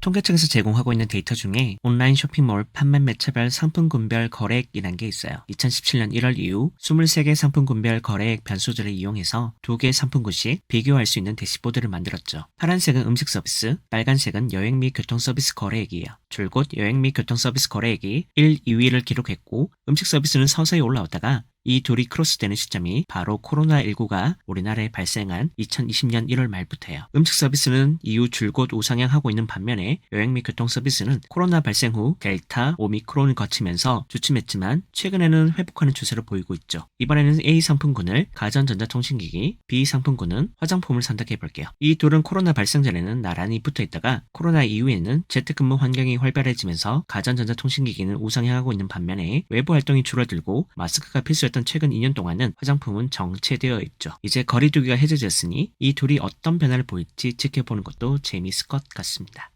통계청에서 제공하고 있는 데이터 중에 온라인 쇼핑몰 판매 매체별 상품군별 거래액이란 게 있어요. 2017년 1월 이후 23개 상품군별 거래액 변수들을 이용해서 두 개의 상품군씩 비교할 수 있는 대시보드를 만들었죠. 파란색은 음식 서비스, 빨간색은 여행 및 교통 서비스 거래액이에요. 줄곧 여행 및 교통 서비스 거래액이 1, 2위를 기록했고 음식 서비스는 서서히 올라오다가 이 둘이 크로스되는 시점이 바로 코로나19가 우리나라에 발생한 2020년 1월 말부터예요. 음식 서비스는 이후 줄곧 우상향하고 있는 반면에 여행 및 교통 서비스는 코로나 발생 후 델타, 오미크론을 거치면서 주춤했지만 최근에는 회복하는 추세를 보이고 있죠. 이번에는 A 상품군을 가전전자통신기기, B 상품군은 화장품을 선택해 볼게요. 이 둘은 코로나 발생 전에는 나란히 붙어 있다가 코로나 이후에는 재택근무 환경이 활발해지면서 가전전자통신기기는 우상향하고 있는 반면에 외부 활동이 줄어들고 마스크가 필수였던 최근 2년 동안은 화장품은 정체되어 있죠. 이제 거리두기가 해제되었으니 이 둘이 어떤 변화를 보일지 지켜보는 것도 재미있을 것 같습니다.